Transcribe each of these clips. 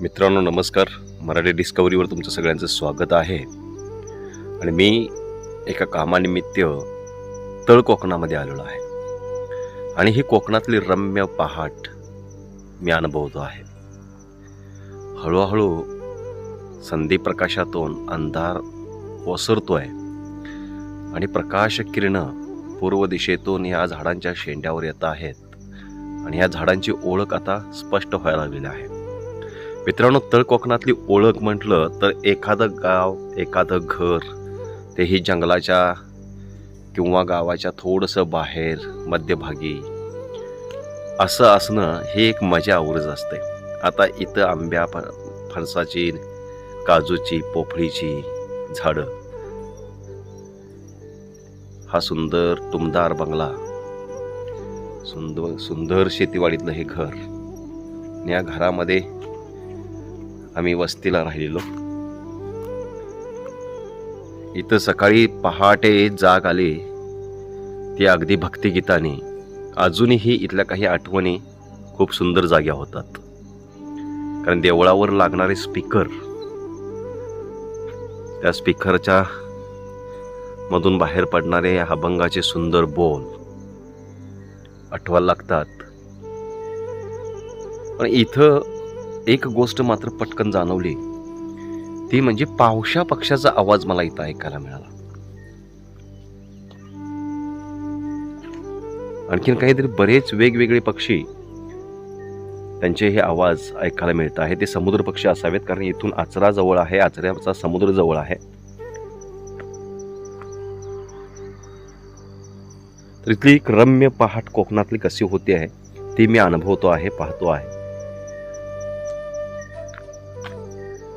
मित्रांनो नमस्कार. मराठी डिस्कवरीवर तुमचं सगळ्यांचं स्वागत आहे. आणि मी एका कामानिमित्त तळ कोकणामध्ये आलेलो आहे. आणि ही कोकणातली रम्य पहाट मी अनुभवतो आहे. हळूहळू संधी प्रकाशातून अंधार ओसरतोय. आणि प्रकाश किरणं पूर्व दिशेतून या झाडांच्या शेंड्यावर येत आहेत. आणि या झाडांची ओळख आता स्पष्ट व्हायला लागलेली आहे. मित्रांनो तळ कोकणातली ओळख म्हटलं तर एखादं गाव एखादं घर तेही जंगलाच्या किंवा गावाच्या थोडंसं बाहेर मध्यभागी असं असणं ही एक मजा आवरच असते. आता इथं आंब्या फ फणसाची काजूची पोफळीची झाडं. हा सुंदर तुमदार बंगला. सुंदर सुंदर शेतीवाडीतलं हे घर. या घरामध्ये आम्ही वस्तीला राहिलेलो. इथं सकाळी पहाटे जाग आले. ती अगदी भक्तिगीताने अजूनही इथल्या काही आठवणी खूप सुंदर जाग्या होतात. कारण देवळावर लागणारे स्पीकर त्या स्पीकरच्या मधून बाहेर पडणारे अभंगाचे सुंदर बोल आठवायला लागतात. पण इथं एक गोष्ट मात्र पटकन जाणवली. ती म्हणजे पावशा पक्षाचा आवाज मला इथं ऐकायला मिळाला. आणखीन काहीतरी बरेच वेगवेगळे पक्षी त्यांचे हे आवाज ऐकायला मिळत आहे. ते समुद्र पक्षी असावेत कारण इथून आचरा जवळ आहे. आचऱ्याचा समुद्र जवळ आहे. तर इथली एक रम्य पहाट कोकणातली कशी होती आहे ती मी अनुभवतो आहे पाहतो आहे.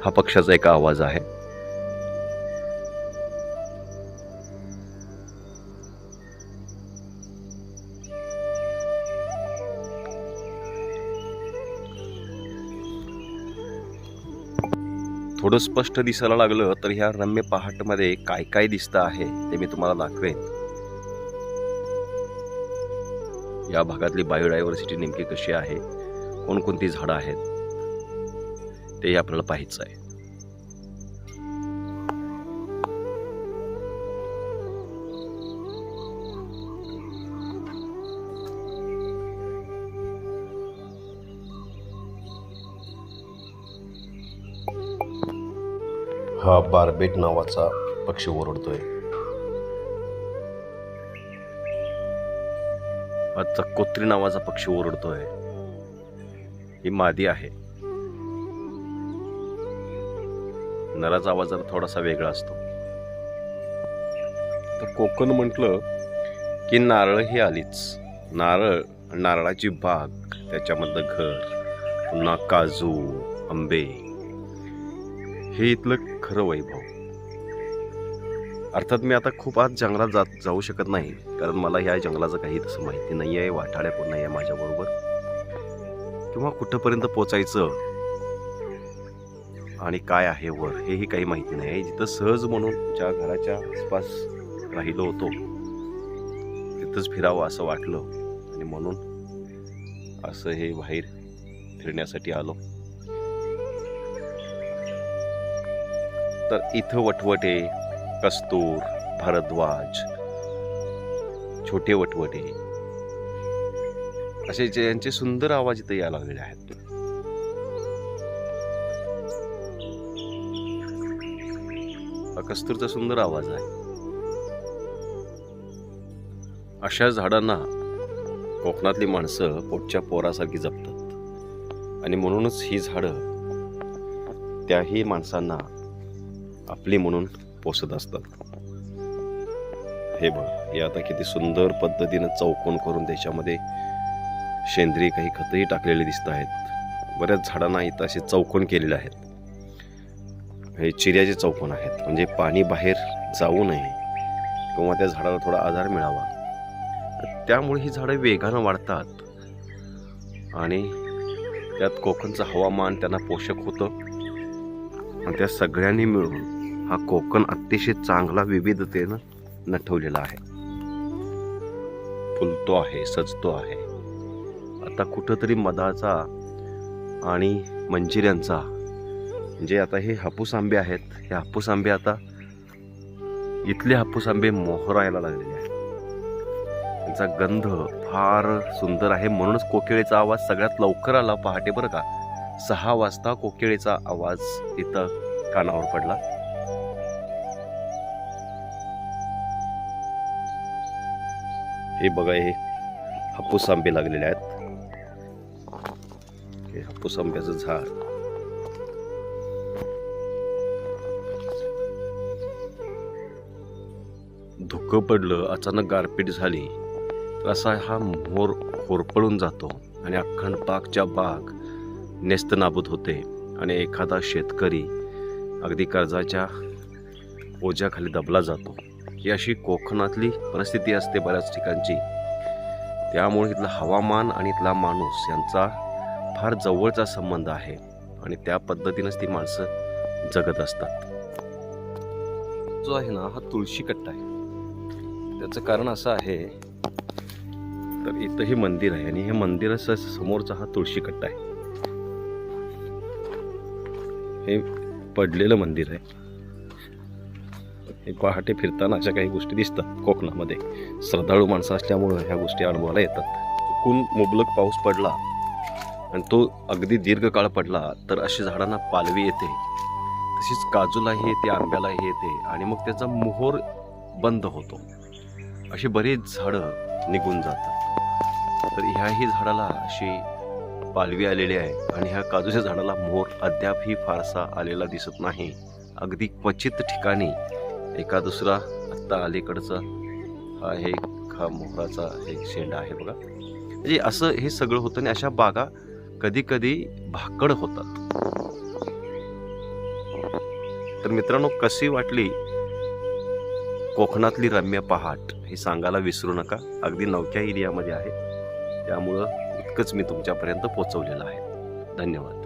हा पक्षाचा एक आवाज आहे. थोडं स्पष्ट दिसायला लागलं तर ह्या रम्य पहाटमध्ये काय काय दिसतं आहे ते मी तुम्हाला दाखवेन. या भागातली बायोडायव्हर्सिटी नेमकी कशी आहे? कोणकोणती झाडं आहेत? ते आपल्याला पाहायचं आहे. हा बारबेट नावाचा पक्षी ओरडतोय. हा चक्कोत्री नावाचा पक्षी ओरडतोय. ही मादी आहे. नराचा आवाज जरा थोडासा वेगळा असतो. तर कोकण म्हटलं की नारळ ही आलीच. नारळ नारळाची बाग त्याच्यामधलं घर पुन्हा काजू आंबे. हे इथलं खरं वैभव. अर्थात मी आता खूप आज जंगलात जात जाऊ शकत नाही कारण मला ह्या जंगलाचं काही तसं माहिती नाही आहे वाटाड्या पुन्हा या आहे माझ्याबरोबर. किंवा कुठंपर्यंत पोचायचं आणि काय आहे वर हेही काही माहिती नाही. आहे जिथं सहज म्हणून ज्या घराच्या आसपास राहिलो होतो तिथंच फिरावं असं वाटलं. आणि म्हणून असं हे बाहेर फिरण्यासाठी आलो. तर इथं वटवटे कस्तूर भारद्वाज छोटे वटवटे असे ज्यांचे सुंदर आवाज इथं यायला लागलेले आहेत. कस्तूरचा सुंदर आवाज आहे. अशा झाडांना कोकणातली माणसं पोटच्या पोरासारखी जपतात. आणि म्हणूनच ही झाडं त्याही माणसांना आपली म्हणून पोसत असतात. हे बघ हे आता किती सुंदर पद्धतीनं चौकोन करून त्याच्यामध्ये सेंद्रिय काही खतही टाकलेले दिसत आहेत. बऱ्याच झाडांना इथं असे चौकोन केलेले आहेत. हे चिऱ्याचे चौकोन आहेत. म्हणजे पाणी बाहेर जाऊ नये किंवा त्या झाडाला थोडा आधार मिळावा. त्यामुळे ही झाडं वेगानं वाढतात. आणि त्यात कोकणचं हवामान त्यांना पोषक होतं. आणि त्या सगळ्यांनी मिळून हा कोकण अतिशय चांगला विविधतेनं नटवलेला आहे. फुलतो आहे सजतो आहे. आता कुठंतरी मधाचा आणि मंजिऱ्यांचा जे आता हे हापूस आंबे आहेत. हे हापूस आंबे आता इथले हापूस आंबे मोहरायला लागलेले आहेत. त्यांचा गंध फार सुंदर आहे म्हणूनच कोकिळेचा आवाज सगळ्यात लवकर आला. पहाटे बरं का? सहा वाजता कोकिळेचा आवाज इथं कानावर पडला. हे बघा हे हापूस आंबे लागलेले आहेत. हे हापूस आंब्याचं झाड. धुकं पडलं अचानक गारपीट झाली. तर असा हा मोर होरपळून जातो आणि अखंड बागच्या बाग नेस्तनाबूत होते आणि एखादा शेतकरी अगदी कर्जाच्या ओझ्याखाली दबला जातो. ही अशी कोकणातली परिस्थिती असते बऱ्याच ठिकाणची. त्यामुळे इथलं हवामान आणि इथला माणूस यांचा फार जवळचा संबंध आहे आणि त्या पद्धतीनंच ती माणसं जगत असतात. जो आहे ना हा तुळशी कट्टा आहे. त्याचं कारण असं आहे तर इथं हे मंदिर आहे आणि हे मंदिराचा समोरचा हा तुळशी कट्टा आहे. हे पडलेलं मंदिर आहे. हे पहाटे फिरताना अशा काही गोष्टी दिसतात कोकणामध्ये. श्रद्धाळू माणसं असल्यामुळं ह्या गोष्टी अनुभवायला येतात. चुकून मुबलक पाऊस पडला आणि तो अगदी दीर्घकाळ पडला तर अशी झाडांना पालवी येते. तशीच काजूलाही येते आंब्यालाही येते आणि मग त्याचा मोहोर बंद होतो. अशी बरीच झाडं निघून जातात. तर ह्याही झाडाला अशी पालवी आलेली आहे आणि ह्या काजूच्या झाडाला मोर अद्यापही फारसा आलेला दिसत नाही. अगदी क्वचित ठिकाणी एका दुसरा आत्ता अलीकडचा हा हे हा मोहराचा एक शेंडा आहे बघा. म्हणजे असं हे सगळं होतं आणि अशा बागा कधी कधी भाकड होतात. तर मित्रांनो कशी वाटली कोकणातली रम्य पहाट हे सांगायला विसरू नका. अगदी नवख्या एरियामध्ये आहे. त्यामुळं इतकंच मी तुमच्यापर्यंत पोचवलेलं आहे. धन्यवाद.